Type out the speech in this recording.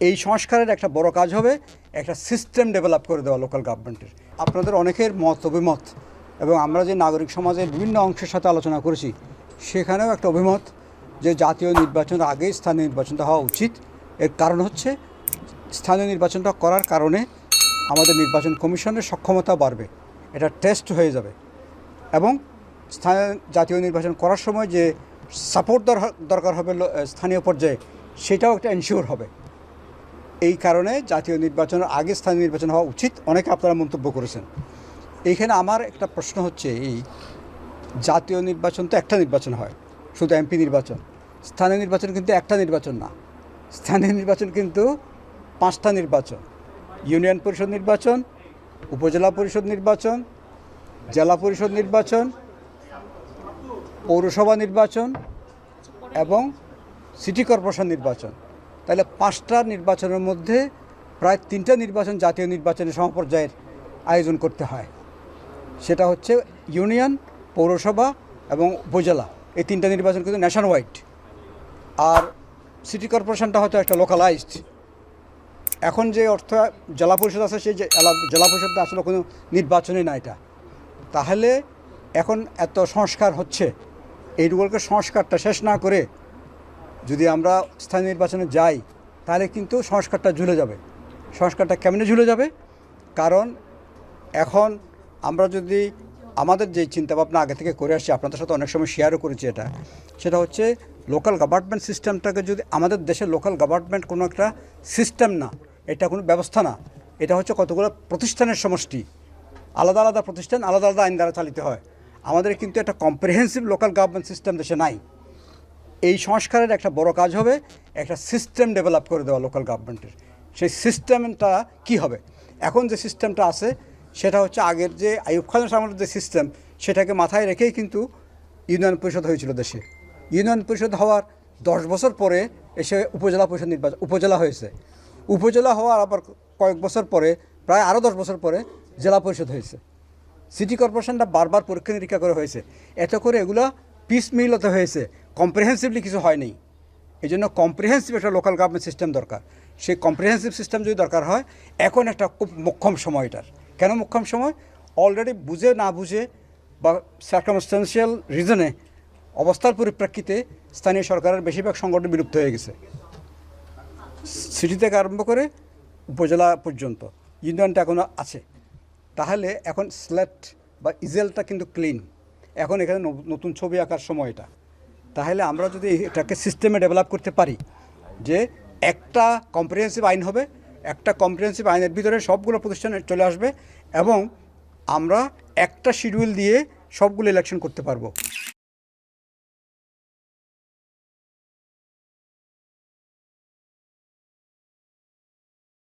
এই সংস্কারের একটা বড় কাজ হবে, একটা সিস্টেম ডেভেলপ করে দেওয়া লোকাল গভর্নমেন্টের আপনাদের অনেকের মত, অভিমত, এবং আমরা যে নাগরিক সমাজের বিভিন্ন অংশের সাথে আলোচনা করেছি, সেখানেও একটা অভিমত যে জাতীয় নির্বাচন আগেই স্থানীয় নির্বাচনটা হওয়া উচিত। এর কারণ হচ্ছে, স্থানীয় নির্বাচনটা করার কারণে আমাদের নির্বাচন কমিশনের সক্ষমতা বাড়বে, এটা টেস্ট হয়ে যাবে। এবং স্থানীয় জাতীয় নির্বাচন করার সময় যে সাপোর্ট দরকার হবে স্থানীয় পর্যায়ে, সেটাও একটা এনশিওর হবে। এই কারণে জাতীয় নির্বাচনের আগে স্থানীয় নির্বাচন হওয়া উচিত। অনেকে আপনারা মন্তব্য করেছেন। এইখানে আমার একটা প্রশ্ন হচ্ছে এই, জাতীয় নির্বাচন তো একটা নির্বাচন হয়, শুধু এমপি নির্বাচন। স্থানীয় নির্বাচন কিন্তু একটা নির্বাচন না। স্থানীয় নির্বাচন কিন্তু পাঁচটা নির্বাচন। ইউনিয়ন পরিষদ নির্বাচন, উপজেলা পরিষদ নির্বাচন, জেলা পরিষদ নির্বাচন, পৌরসভা নির্বাচন এবং সিটি কর্পোরেশন নির্বাচন। তাহলে পাঁচটা নির্বাচনের মধ্যে প্রায় তিনটা নির্বাচন জাতীয় নির্বাচনের সমপর্যায়ের আয়োজন করতে হয়। সেটা হচ্ছে ইউনিয়ন, পৌরসভা এবং উপজেলা। এই তিনটা নির্বাচন কিন্তু ন্যাশন ওয়াইড আর সিটি কর্পোরেশনটা হয়তো একটা লোকালাইজড এখন যে অর্থ জেলা পরিষদ আছে, সেই জেলা পরিষদটা আসলে কোনো নির্বাচনই না এটা। তাহলে এখন এত সংস্কার হচ্ছে। এইগুলোকে সংস্কারটা শেষ না করে যদি আমরা স্থানীয় নির্বাচনে যাই, তাহলে কিন্তু সংস্কারটা ঝুলে যাবে। সংস্কারটা কেমনে ঝুলে যাবে? কারণ এখন আমরা যদি আমাদের যে চিন্তাভাবনা আগে থেকে করে আসছি, আপনাদের সাথে অনেক সময় শেয়ারও করেছি এটা, সেটা হচ্ছে লোকাল গভর্নমেন্ট সিস্টেমটাকে যদি আমাদের দেশের লোকাল গভর্নমেন্ট কোনো একটা সিস্টেম না, এটা কোনো ব্যবস্থা না, এটা হচ্ছে কতগুলো প্রতিষ্ঠানের সমষ্টি। আলাদা আলাদা প্রতিষ্ঠান, আলাদা আলাদা আইন দ্বারা চালিত হয়। আমাদের কিন্তু একটা কম্প্রিহেন্সিভ লোকাল গভর্নমেন্ট সিস্টেম দেশে নাই। এই সংস্কারের একটা বড় কাজ হবে, একটা সিস্টেম ডেভেলপ করে দেওয়া লোকাল গভর্নমেন্টের সেই সিস্টেমটা কি হবে? এখন যে সিস্টেমটা আছে, সেটা হচ্ছে আগের যে আইয়ুব খানের আমলের যে সিস্টেম সেটাকে মাথায় রেখেই কিন্তু ইউনিয়ন পরিষদ হয়েছিল দেশে। ইউনিয়ন পরিষদ হওয়ার দশ বছর পরে এসে উপজেলা পরিষদ নির্বাচন উপজেলা হয়েছে। উপজেলা হওয়ার আবার কয়েক বছর পরে, প্রায় আরও দশ বছর পরে জেলা পরিষদ হয়েছে। সিটি কর্পোরেশনটা বারবার পরীক্ষা নিরীক্ষা করে হয়েছে। এত করে এগুলো পিস মিলতে হয়েছে। কম্প্রিহেন্সিভলি কিছু হয়নি। এই জন্য কম্প্রিহেন্সিভ একটা লোকাল গভর্নমেন্ট সিস্টেম দরকার। সেই কম্প্রিহেন্সিভ সিস্টেম যদি দরকার হয়, এখন একটা খুব মোক্ষম সময় এটার। কেন মোক্ষম সময়? অলরেডি বুঝে না বুঝে বা সার্কামস্টেন্সিয়াল রিজনে অবস্থার পরিপ্রেক্ষিতে স্থানীয় সরকারের বেশিরভাগ সংগঠন বিলুপ্ত হয়ে গেছে। সিটি থেকে আরম্ভ করে উপজেলা পর্যন্ত ইউনিয়নটা এখনও আছে। তাহলে এখন স্ল্যাট বা ইজেলটা কিন্তু ক্লিন এখন এখানে নতুন ছবি আঁকার সময় এটা। তাহলে আমরা যদি এটাকে সিস্টেমে ডেভেলপ করতে পারি, যে একটা কম্প্রিহেন্সিভ আইন হবে, একটা কম্প্রিহেন্সিভ আইনের ভিতরে সবগুলো প্রতিষ্ঠানে চলে আসবে এবং আমরা একটা শিডিউল দিয়ে সবগুলো ইলেকশন করতে পারব।